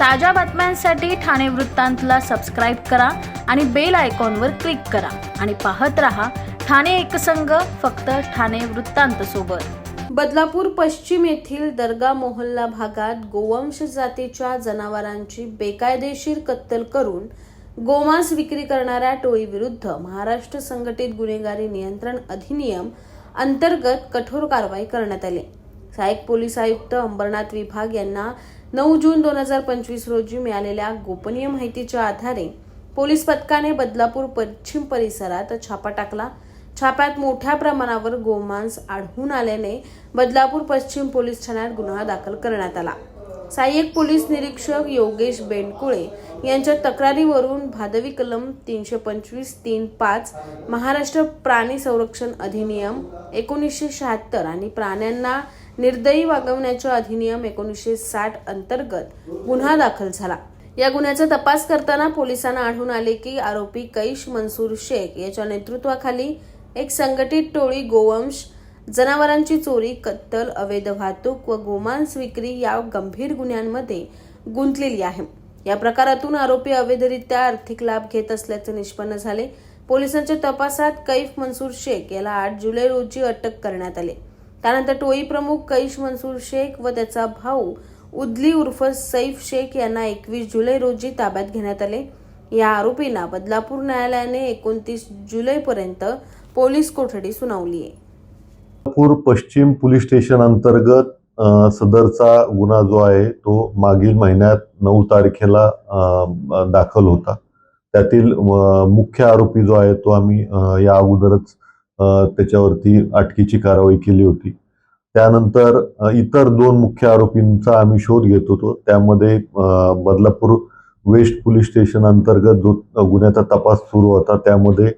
ताज्या बातम्यांसाठी ठाणे वृत्तांतला सबस्क्राईब करा आणि बेल आयकॉनवर क्लिक करा. आणि पाहत रहा ठाणे एकसंघ फक्त ठाणे वृत्तांत सोबत. बदलापूर पश्चिम येथील दर्गा मोहल्ला भागात गोवंश जातीच्या जनावरांची बेकायदेशीर कत्तल करून गोमांस विक्री करणाऱ्या टोळीविरुद्ध महाराष्ट्र संघटित गुन्हेगारी नियंत्रण अधिनियम अंतर्गत कठोर कारवाई करण्यात आली. सहाय्यक पोलीस आयुक्त अंबरनाथ विभाग यांना नऊ जून दोन हजार पंचवीस रोजी मिळालेल्या गोपनीय माहितीच्या आधारे पोलीस पथकाने बदलापूर पश्चिम परिसरात छापा टाकला. छाप्यात मोठ्या प्रमाणावर गोमांस आढळून आल्याने बदलापूर पश्चिम पोलीस ठाण्यात गुन्हा दाखल करण्यात आला. सहाय्यक पोलीस निरीक्षक योगेश बेंडकुळे यांच्या तक्रारीवरून भादवी कलम तीनशे पंचवीस तीन पाच महाराष्ट्र प्राणी संरक्षण अधिनियम एकोणीसशे शहात्तर आणि प्राण्यांना निर्दयी वागवण्याच्या अधिनियम एकोणीसशे साठ अंतर्गत गुन्हा दाखल झाला. या गुन्ह्याचा तपास करताना पोलिसांना आढळून आले की आरोपी कैश मंसूर शेख याच्या नेतृत्वाखाली एक संघटित टोळी गोवंश जनावरांची चोरी कत्तल अवैध वाहतूक व गोमांस विक्री या गंभीर गुन्ह्यांमध्ये गुंतलेली आहे. या प्रकारातून आरोपी अवैधरित्या आर्थिक लाभ घेत असल्याचे निष्पन्न झाले. पोलिसांच्या तपासात कैफ मंसूर शेख याला आठ जुलै रोजी अटक करण्यात आले. त्यानंतर टोळी प्रमुख कैश मनसूर शेख व त्याचा भाऊ उदली उर्फ सैफ शेख यांना एकवीस जुलै रोजी ताब्यात घेण्यात आले. या आरोपींना बदलापूर न्यायालयाने एकोणतीस जुलैपर्यंत पोलीस कोठडी सुनावली आहे. पूर पश्चिम पोलीस स्टेशन अंतर्गत सदरचा गुन्हा जो आहे तो मागील महिन्यात नऊ तारखेला दाखल होता. त्यातील मुख्य आरोपी जो आहे तो आम्ही या अगोदरच त्याच्यावरती अटकीची कारवाई केली होती. त्यानंतर इतर दोन मुख्य आरोपींचा आम्ही शोध घेत होतो. त्यामध्ये बदलापूर वेस्ट पोलीस स्टेशन अंतर्गत जो गुन्ह्याचा तपास सुरू होता त्यामध्ये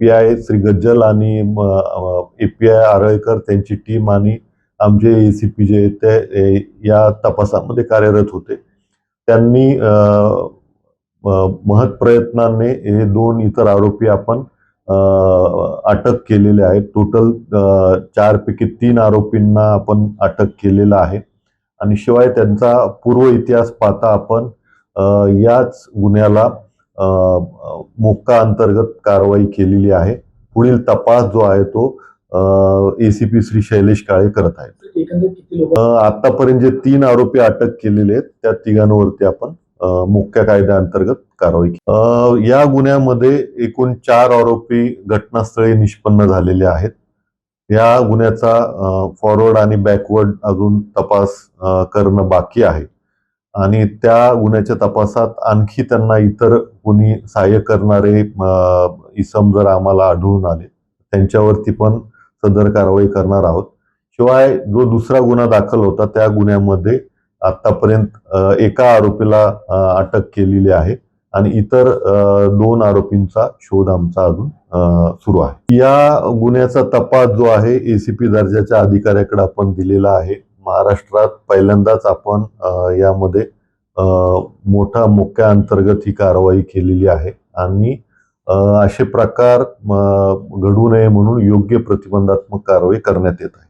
पी आय श्री गज्जल आणि ए पी आय आरळकर त्यांची टीम आणि आमचे ए सी पी जे ते या तपासामध्ये कार्यरत होते. त्यांनी महत प्रयत्नाने हे दोन इतर आरोपी आपण अटक केलेले आहेत टोटल चारपैकी तीन आरोपींना आपण अटक केलेलं आहे. आणि शिवाय त्यांचा पूर्व इतिहास पाहता आपण याच गुन्ह्याला मोक्का अंतर्गत कारवाई केलेली आहे. पुढील तपास जो आहे तो एसीपी श्री शैलेश काळे करत आहेत. आतापर्यंत जे तीन आरोपी अटक केलेले आहेत त्या तिघांवरती आपण मुख्य कायद्याअंतर्गत कारवाई केली. या गुन्ह्यामध्ये एकूण चार आरोपी घटनास्थळी निष्पन्न झालेले आहेत. या गुन्ह्याचा फॉरवर्ड आणि बॅकवर्ड अजून तपास करणं बाकी आहे. आणि त्या गुन्ह्याच्या तपासात आणखी त्यांना इतर कोणी सहाय्य करणारे इसम जर आम्हाला आढळून आले त्यांच्यावरती पण सदर कारवाई करणार आहोत. शिवाय जो दुसरा गुन्हा दाखल होता त्या गुन्ह्यामध्ये आतापर्यंत एका आरोपीला अटक केलेली आहे आणि इतर दोन आरोपींचा शोध आमचा अजून सुरू आहे. या गुन्ह्याचा तपास जो आहे एसीपी दर्जाच्या अधिकाऱ्याकडे आपण दिलेला आहे. महाराष्ट्रात पहिल्यांदाच आपण यामध्ये मोठा मोक्या अंतर्गत ही कारवाई केलेली आहे आणि असे प्रकार घडू नये म्हणून योग्य प्रतिबंधात्मक कारवाई करण्यात येत आहे.